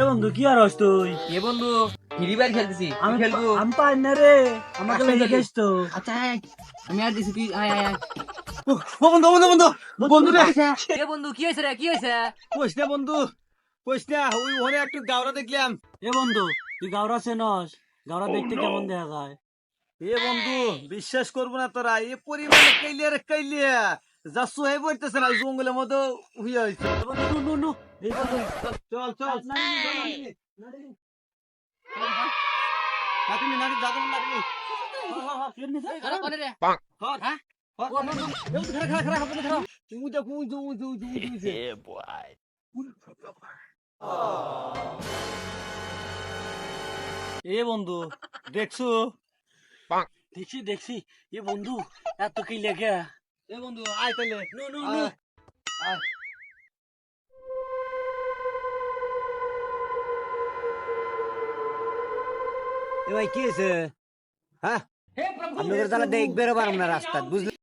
এ বন্ধু কি আর হস তুই? এ বন্ধু ফ্রি ফায়ার খেলতেছি। আমি খেলব। আমি পাই না রে। আমাকে আচ্ছা, লেগে গেছ তো। আচ্ছা। আমি আর দিছি তুই আয় আয় আয়। ও বন্ধু বন্ধু বন্ধু। বন্ধু রে। এ বন্ধু কি হয়েছে রে? কি কইস না বন্ধু কইস না। ওই ওখানে একটু গাওরা দেখলাম। এ বন্ধু তুই গাওরা চেনস। গাওরা দেখতে কেমন দেখা যায়? এ বন্ধু বিশ্বাস করব না তোরা। এ পরিমাণে কাইলিয়া রে কাইলিয়া যা সোহে পড়তেছে না জঙ্গলের মতো হইয়া বন্ধু চল চল হ্যাঁ? এ বন্ধু দেখছ দেখছি দেখছি এ বন্ধু এত কি লেগে এ বন্ধু আয় তাইলে। নু নু নু। আয়। এ ভাই কি হয়েছে হ্যাঁ? আপনাদের তাহলে দেখবে পারব না রাস্তা বুঝলি?